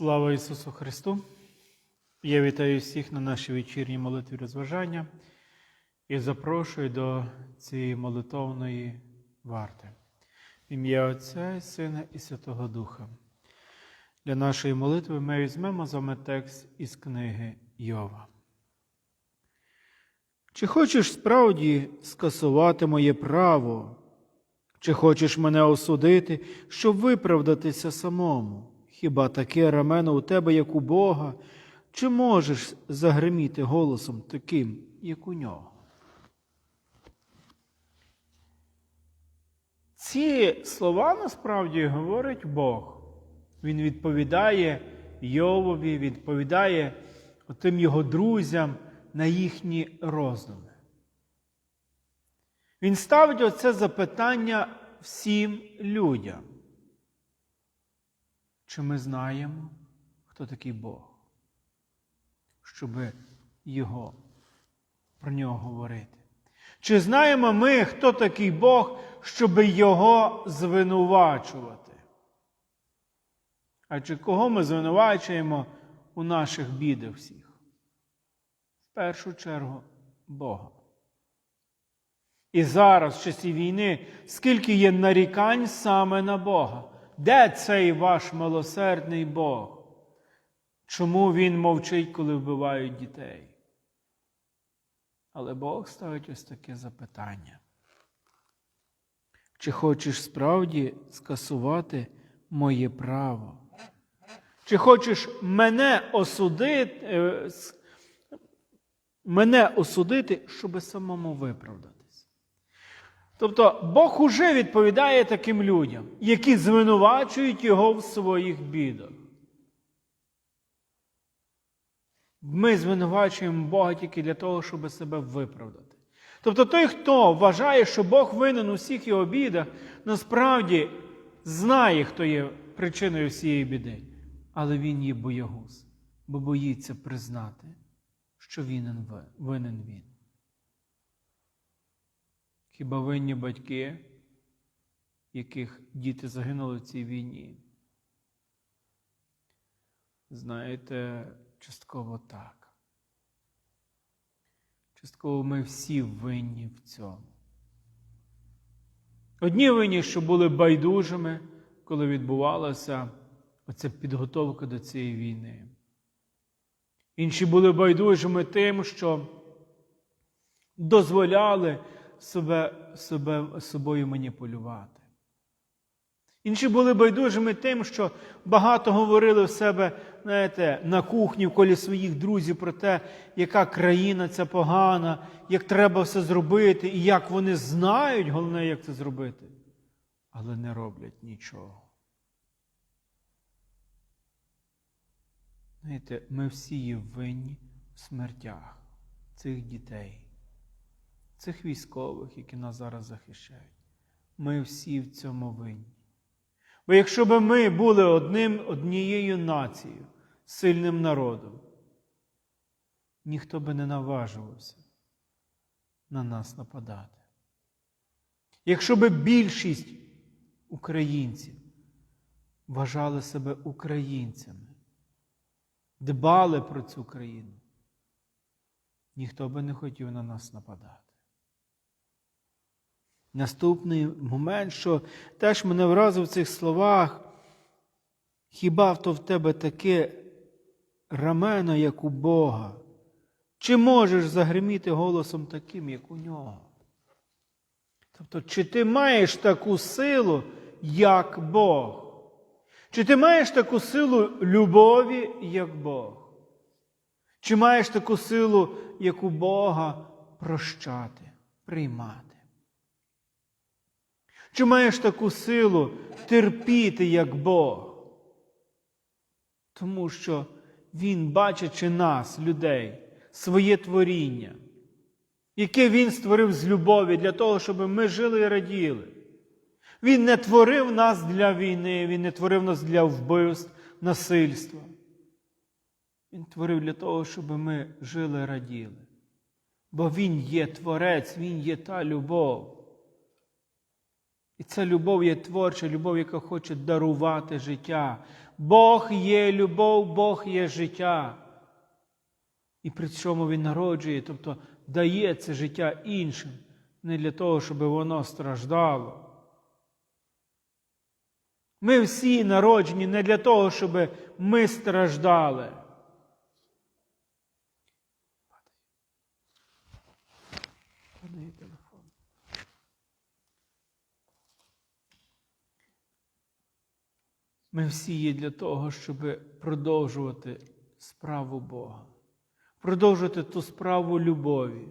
Слава Ісусу Христу! Я вітаю всіх на нашій вечірній молитві розважання і запрошую до цієї молитовної варти. Ім'я Отця і Сина і Святого Духа. Для нашої молитви ми візьмемо з вами текст із книги Йова. Чи хочеш справді скасувати моє право? Чи хочеш мене осудити, щоб виправдатися самому? Хіба таке рамено у тебе, як у Бога, чи можеш загриміти голосом таким, як у нього? Ці слова насправді говорить Бог. Він відповідає Йовові, відповідає тим його друзям на їхні роздуми. Він ставить оце запитання всім людям. Чи ми знаємо, хто такий Бог? Щоб його, про нього говорити? Чи знаємо ми, хто такий Бог, щоб його звинувачувати? А чи кого ми звинувачуємо у наших бідах всіх? В першу чергу Бога. І зараз, в часі війни, скільки є нарікань саме на Бога. Де цей ваш милосердний Бог? Чому Він мовчить, коли вбивають дітей? Але Бог ставить ось таке запитання. Чи хочеш справді скасувати моє право? Чи хочеш мене осудити, е, мене осудити, щоб самому виправдатись? Тобто Бог уже відповідає таким людям, які звинувачують його в своїх бідах. Ми звинувачуємо Бога тільки для того, щоб себе виправдати. Тобто той, хто вважає, що Бог винен у всіх його бідах, насправді знає, хто є причиною всієї біди, але він є боягуз, бо боїться признати, що винен він. Хіба винні батьки, яких діти загинули в цій війні? Знаєте, частково так. Частково ми всі винні в цьому. Одні винні, що були байдужими, коли відбувалася оця підготовка до цієї війни. Інші були байдужими тим, що дозволяли себе, себе, собою маніпулювати. Інші були байдужими тим, що багато говорили в себе знаєте, на кухні в колі своїх друзів про те, яка країна ця погана, як треба все зробити, і як вони знають, головне, як це зробити, але не роблять нічого. Знаєте, ми всі є винні в смертях цих дітей цих військових, які нас зараз захищають. Ми всі в цьому винні. Бо якщо б ми були одним, однією нацією, сильним народом, ніхто би не наважувався на нас нападати. Якщо б більшість українців вважали себе українцями, дбали про цю країну, ніхто би не хотів на нас нападати. Наступний момент, що теж мене вразив в цих словах, хіба то в тебе таке рамено, як у Бога? Чи можеш загриміти голосом таким, як у нього? Тобто, чи ти маєш таку силу, як Бог? Чи ти маєш таку силу любові, як Бог? Чи маєш таку силу, як у Бога, прощати, приймати? Чи маєш таку силу терпіти, як Бог? Тому що Він, бачачи нас, людей, своє творіння, яке Він створив з любові для того, щоб ми жили і раділи. Він не творив нас для війни, Він не творив нас для вбивств, насильства. Він творив для того, щоб ми жили і раділи. Бо Він є Творець, Він є та любов І ця любов є творча, любов, яка хоче дарувати життя. Бог є любов, Бог є життя. І при цьому Він народжує, тобто дає це життя іншим, не для того, щоб воно страждало. Ми всі народжені не для того, щоб ми страждали. Ми всі є для того, щоб продовжувати справу Бога, продовжувати ту справу любові,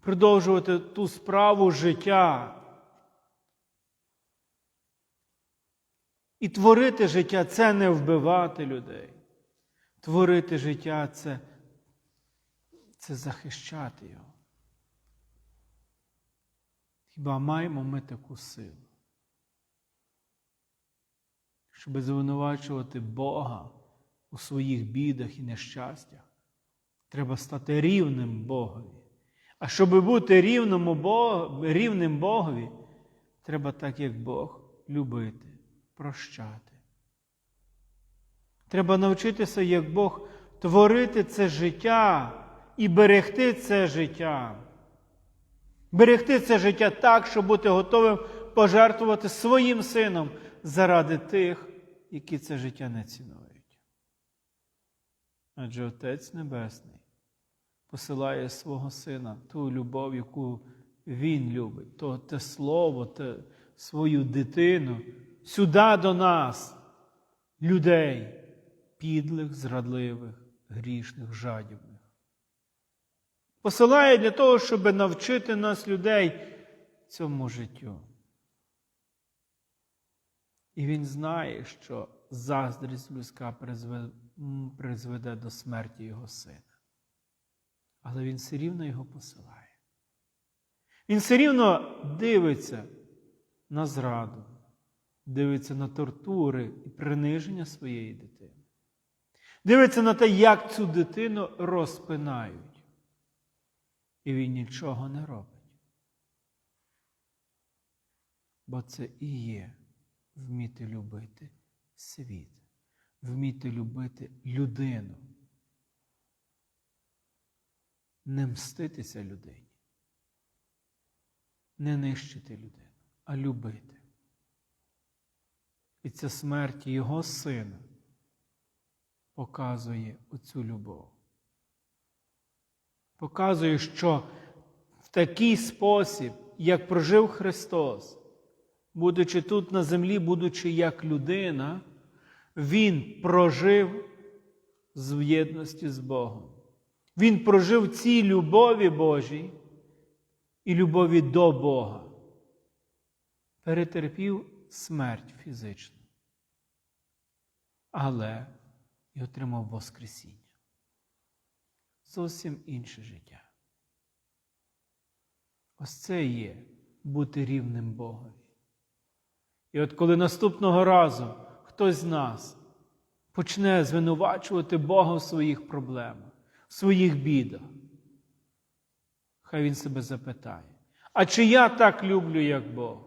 продовжувати ту справу життя. І творити життя це не вбивати людей. Творити життя це, це захищати його. Хіба маємо ми таку силу? Щоб звинувачувати Бога у своїх бідах і нещастях, треба стати рівним Богові. А щоб бути рівному Бог, рівним Богові, треба так, як Бог, любити, прощати. Треба навчитися, як Бог, творити це життя і берегти це життя. Берегти це життя так, щоб бути готовим пожертвувати своїм сином заради тих, які це життя не цінують. Адже Отець Небесний посилає свого Сина ту любов, яку Він любить, то те слово, те, свою дитину сюди до нас, людей, підлих, зрадливих, грішних, жадібних. Посилає для того, щоб навчити нас людей цьому життю. І він знає, що заздрість людська призведе до смерті його сина. Але він все рівно його посилає. Він все рівно дивиться на зраду, дивиться на тортури і приниження своєї дитини. Дивиться на те, як цю дитину розпинають. І він нічого не робить. Бо це і є вміти любити світ, вміти любити людину. Не мститися людині, не нищити людину, а любити. І ця смерть Його сина показує оцю любов. Показує, що в такий спосіб, як прожив Христос, будучи тут на землі, будучи як людина, Він прожив з єдності з Богом. Він прожив цій любові Божій і любові до Бога. Перетерпів смерть фізичну, але і отримав Воскресіння. Зовсім інше життя. Ось це є бути рівним Богові. І от коли наступного разу хтось з нас почне звинувачувати Бога в своїх проблемах, в своїх бідах, хай він себе запитає, а чи я так люблю, як Бог?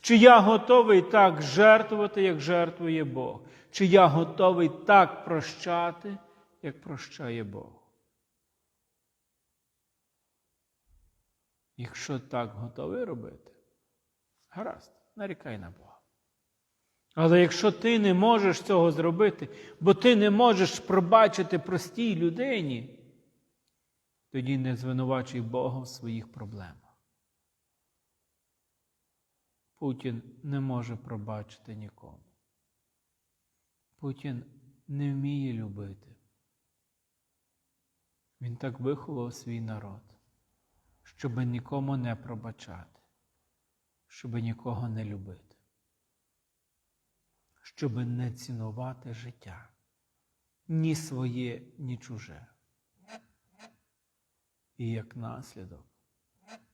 Чи я готовий так жертвувати, як жертвує Бог? Чи я готовий так прощати, як прощає Бог? Якщо так готовий робити, гаразд, нарікай на Бога. Але якщо ти не можеш цього зробити, бо ти не можеш пробачити простій людині, тоді не звинувачуй Бога в своїх проблемах. Путін не може пробачити нікому. Путін не вміє любити. Він так виховав свій народ, щоб нікому не пробачати, щоб нікого не любити, щоб не цінувати життя ні своє, ні чуже. І як наслідок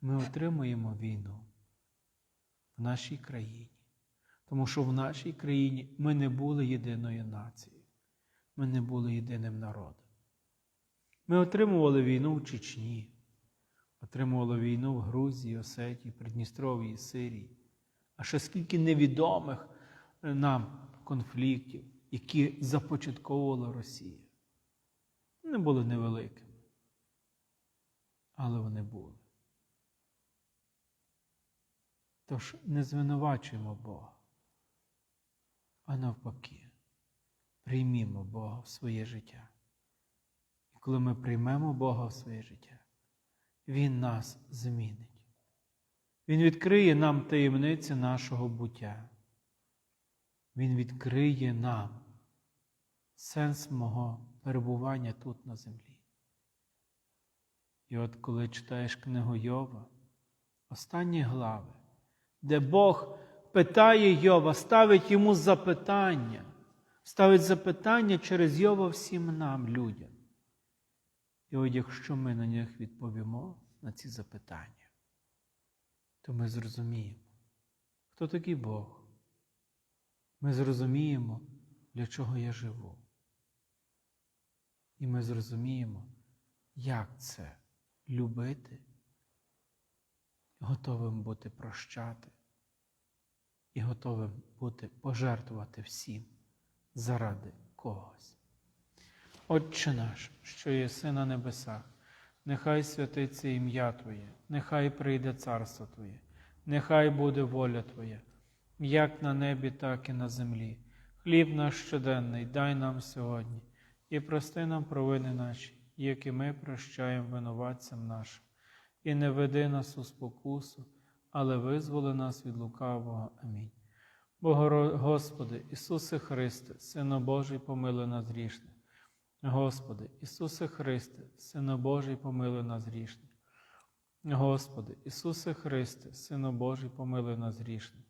ми отримуємо війну в нашій країні. Тому що в нашій країні ми не були єдиною нацією, ми не були єдиним народом. Ми отримували війну в Чечні, отримували війну в Грузії, Осетії, Придністров'ї, Сирії, а ще скільки невідомих нам конфліктів, які започатковувала Росія. Вони були невеликими, але вони були. Тож не звинувачуємо Бога, а навпаки, приймімо Бога в своє життя. І коли ми приймемо Бога в своє життя, Він нас змінить. Він відкриє нам таємниці нашого буття. Він відкриє нам сенс мого перебування тут на землі. І от коли читаєш книгу Йова, останні глави, де Бог питає Йова, ставить йому запитання, ставить запитання через Йова всім нам, людям. І от якщо ми на них відповімо на ці запитання, то ми зрозуміємо, хто такий Бог. Ми зрозуміємо, для чого я живу. І ми зрозуміємо, як це любити, готовим бути прощати і готовим бути пожертвувати всім заради когось. Отче наш, що єси на небесах, нехай святиться ім'я Твоє, нехай прийде царство Твоє, нехай буде воля Твоя, як на небі, так і на землі. Хліб наш щоденний дай нам сьогодні, і прости нам провини наші, як і ми прощаємо винуватцям нашим, і не веди нас у спокусу, але визволи нас від лукавого. Амінь. Богоро... Господи, Ісусе Христе, Сино Божий, помилуй нас грішних. Господи, Ісусе Христе, Сино Божий, помилуй нас грішних. Господи, Ісусе Христе, Сино Божий, помилуй нас грішних.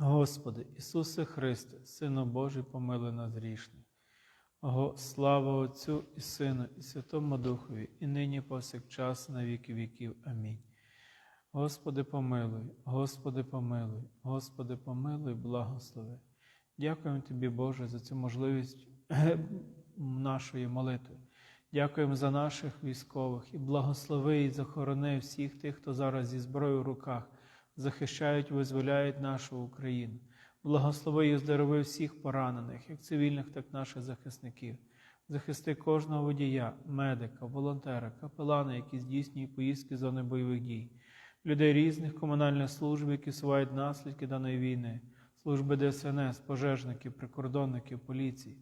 Господи, Ісусе Христе, Сино Божий, помилуй нас грішних. Го, слава Отцю і Сину, і Святому Духові, і нині повсякчас, на віки віків. Амінь. Господи, помилуй, Господи, помилуй, Господи, помилуй, благослови. Дякуємо Тобі, Боже, за цю можливість нашої молитви. Дякуємо за наших військових і благослови і захорони всіх тих, хто зараз зі зброєю в руках захищають, визволяють нашу Україну. Благослови і оздорови всіх поранених, як цивільних, так і наших захисників. Захисти кожного водія, медика, волонтера, капелана, які здійснюють поїздки з зони бойових дій, людей різних комунальних служб, які сувають наслідки даної війни, служби ДСНС, пожежників, прикордонників, поліції,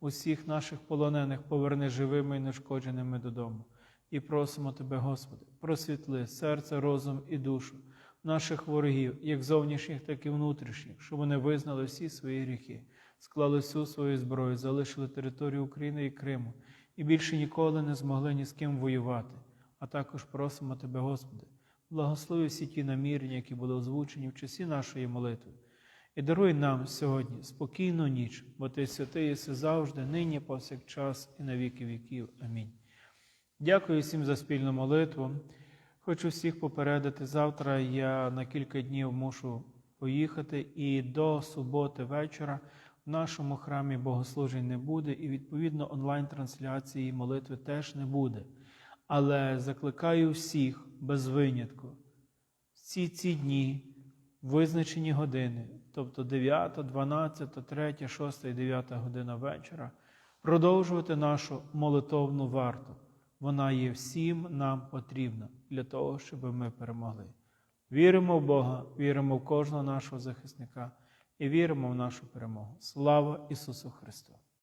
усіх наших полонених поверни живими і нешкодженими додому. І просимо Тебе, Господи, просвітли серце, розум і душу наших ворогів, як зовнішніх, так і внутрішніх, щоб вони визнали всі свої гріхи, склали всю свою зброю, залишили територію України і Криму і більше ніколи не змогли ні з ким воювати. А також просимо Тебе, Господи, благослови всі ті намірення, які були озвучені в часі нашої молитви. І даруй нам сьогодні спокійну ніч, бо Ти святий єси завжди, нині, повсякчас, і на віки віків. Амінь. Дякую всім за спільну молитву. Хочу всіх попередити, завтра я на кілька днів мушу поїхати, і до суботи вечора в нашому храмі богослужень не буде, і відповідно онлайн-трансляції молитви теж не буде. Але закликаю всіх без винятку всі ці дні, визначені години, тобто 9, 12, 3, 6 і 9 година вечора, продовжувати нашу молитовну варту. Вона є всім нам потрібна для того, щоб ми перемогли. Віримо в Бога, віримо в кожного нашого захисника і віримо в нашу перемогу. Слава Ісусу Христу!